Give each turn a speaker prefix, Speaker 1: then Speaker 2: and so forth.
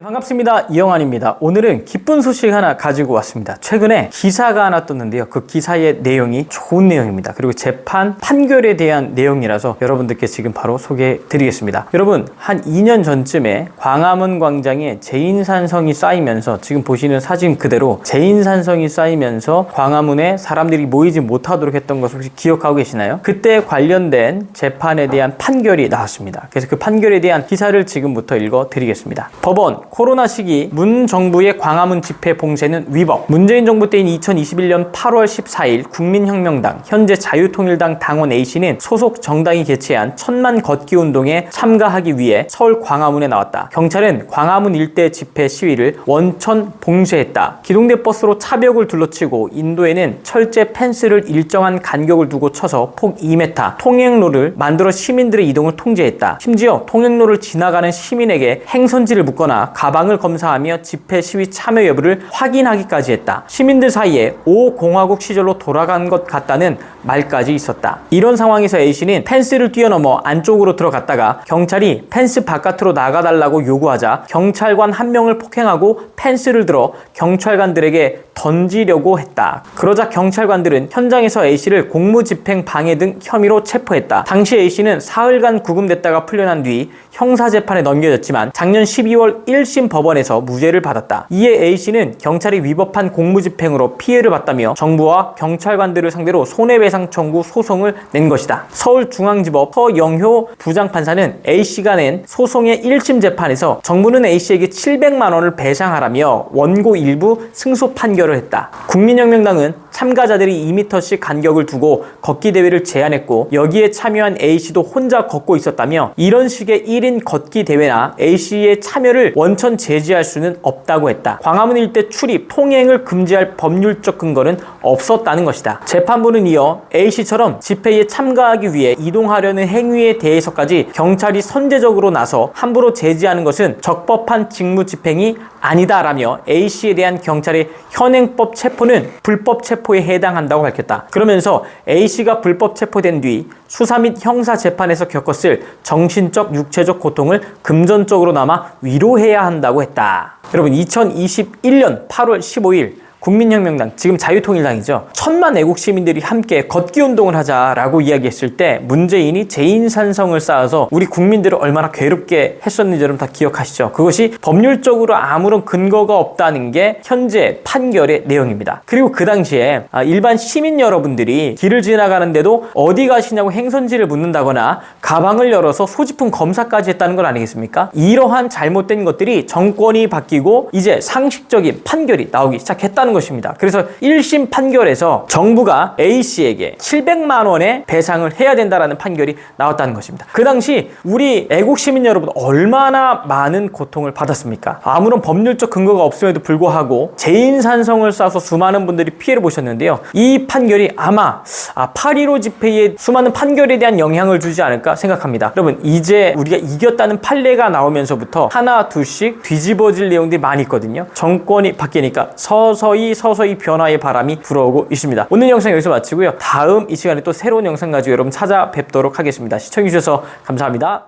Speaker 1: 반갑습니다. 이영환입니다. 오늘은 기쁜 소식 하나 가지고 왔습니다. 최근에 기사가 하나 떴는데요. 그 기사의 내용이 좋은 내용입니다. 그리고 재판 판결에 대한 내용이라서 여러분들께 지금 바로 소개해 드리겠습니다. 여러분, 한 2년 전쯤에 광화문 광장에 제인산성이 쌓이면서 지금 보시는 사진 그대로 제인산성이 쌓이면서 광화문에 사람들이 모이지 못하도록 했던 것을 혹시 기억하고 계시나요? 그때 관련된 재판에 대한 판결이 나왔습니다. 그래서 그 판결에 대한 기사를 지금부터 읽어 드리겠습니다. 법원 코로나 시기 문 정부의 광화문 집회 봉쇄는 위법. 문재인 정부 때인 2021년 8월 14일 국민혁명당 현재 자유통일당 당원 A씨는 소속 정당이 개최한 천만 걷기 운동에 참가하기 위해 서울 광화문에 나왔다. 경찰은 광화문 일대 집회 시위를 원천 봉쇄했다. 기동대 버스로 차벽을 둘러치고 인도에는 철제 펜스를 일정한 간격을 두고 쳐서 폭 2m 통행로를 만들어 시민들의 이동을 통제했다. 심지어 통행로를 지나가는 시민에게 행선지를 묻거나 가방을 검사하며 집회 시위 참여 여부를 확인하기까지 했다. 시민들 사이에 5공화국 시절로 돌아간 것 같다는 말까지 있었다. 이런 상황에서 A씨는 펜스를 뛰어넘어 안쪽으로 들어갔다가 경찰이 펜스 바깥으로 나가달라고 요구하자 경찰관 한 명을 폭행하고 펜스를 들어 경찰관들에게 던지려고 했다. 그러자 경찰관들은 현장에서 A씨를 공무집행 방해 등 혐의로 체포했다. 당시 A씨는 사흘간 구금됐다가 풀려난 뒤 형사재판에 넘겨졌지만 작년 12월 1심 법원에서 무죄를 받았다. 이에 A씨는 경찰이 위법한 공무집행으로 피해를 봤다며 정부와 경찰관들을 상대로 손해배상 청구 소송을 낸 것이다. 서울중앙지법 서영효 부장판사는 A씨가 낸 소송의 1심 재판에서 정부는 A씨에게 700만 원을 배상하라며 원고 일부 승소 판결을 했다. 국민혁명당은 참가자들이 2m씩 간격을 두고 걷기 대회를 제안했고 여기에 참여한 A씨도 혼자 걷고 있었다며 이런 식의 1인 걷기 대회나 A씨의 참여를 원천 제지할 수는 없다고 했다. 광화문 일대 출입, 통행을 금지할 법률적 근거는 없었다는 것이다. 재판부는 이어 A씨처럼 집회에 참가하기 위해 이동하려는 행위에 대해서까지 경찰이 선제적으로 나서 함부로 제지하는 것은 적법한 직무 집행이 아니다라며 A씨에 대한 경찰의 현행법 체포는 불법 체포에 해당한다고 밝혔다. 그러면서 A씨가 불법 체포된 뒤 수사 및 형사 재판에서 겪었을 정신적, 육체적 고통을 금전적으로나마 위로해야 한다고 했다. 여러분 2021년 8월 15일 국민혁명당, 지금 자유통일당이죠. 천만 애국 시민들이 함께 걷기 운동을 하자라고 이야기했을 때 문재인이 제인산성을 쌓아서 우리 국민들을 얼마나 괴롭게 했었는지 여러분 다 기억하시죠? 그것이 법률적으로 아무런 근거가 없다는 게 현재 판결의 내용입니다. 그리고 그 당시에 아, 일반 시민 여러분들이 길을 지나가는데도 어디 가시냐고 행선지를 묻는다거나 가방을 열어서 소지품 검사까지 했다는 건 아니겠습니까? 이러한 잘못된 것들이 정권이 바뀌고 이제 상식적인 판결이 나오기 시작했다는 것입니다. 그래서 1심 판결에서 정부가 A씨에게 700만 원의 배상을 해야 된다라는 판결이 나왔다는 것입니다. 그 당시 우리 애국 시민 여러분 얼마나 많은 고통을 받았습니까? 아무런 법률적 근거가 없음에도 불구하고 제인산성을 쌓아서 수많은 분들이 피해를 보셨는데요. 이 판결이 아마 아, 8.15 집회에 수많은 판결에 대한 영향을 주지 않을까 생각합니다. 여러분 이제 우리가 이겼다는 판례가 나오면서부터 하나 둘씩 뒤집어질 내용들이 많이 있거든요. 정권이 바뀌니까 서서히 서서히 변화의 바람이 불어오고 있습니다. 오늘 영상 여기서 마치고요. 다음 이 시간에 또 새로운 영상 가지고 여러분 찾아뵙도록 하겠습니다. 시청해주셔서 감사합니다.